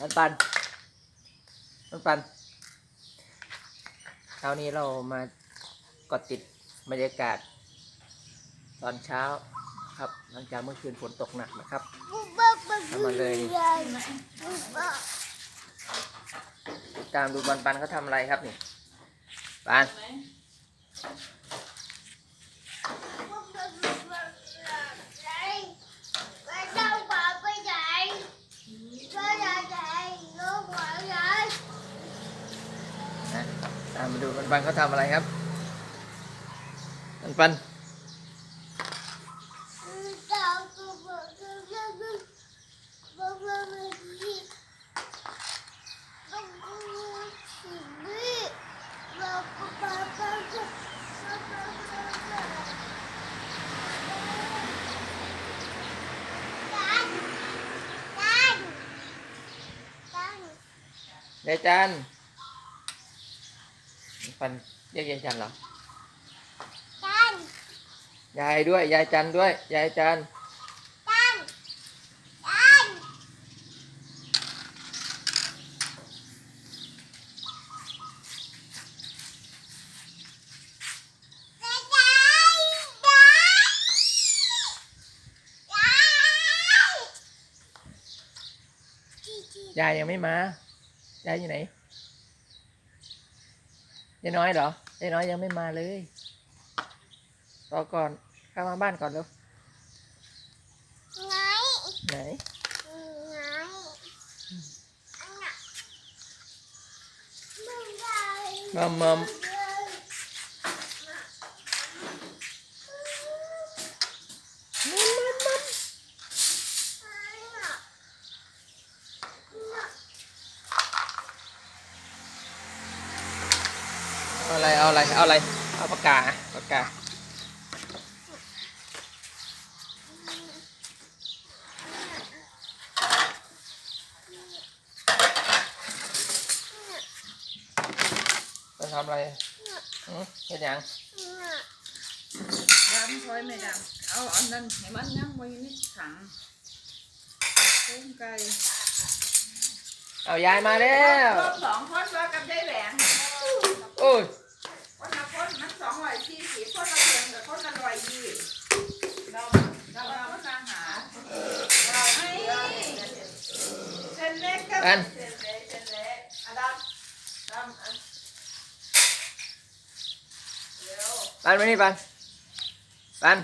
ปันปันปันปันเช้านี้เรามากดติดบรรยากาศ ตอนเช้าครับ หลังจากเมื่อคืนฝนตกหนักนะครับมาเลยติดตามดูปันปันเขาทำอะไรครับนี่ปันนะตา มาดูปันปันเขาทำอะไรครับ ปันปันยายจัน ปันเรียกยายจันเหรอยายด้วยยายจันด้วยยายจันยายยังไม่มายายอยู่ไหน ยายน้อยเหรอยายน้อยยังไม่มาเลยรอก่อนเข้ามาบ้านก่อนเร็วไหนมัมมัม เอาอะไร เอาอะไร เอาอะไร เอาปากกาอะปากกาจะทำอะไรอืมเฮ็ดหยังดำซอยไม่ดำเอาอันนั้นให้มันยังไว้ในถังโค้งไก่เอายายมาแล้วรวมสองคนว่ากับได้แหวนโอ้ย คนละคนมันสองร้อยสี่สิบคนละเพียงกับคนละร้อยยี่เราเราเราคนละหาเราให้เส้นเล็กกับ อันปันไปันมานี่ปันปัน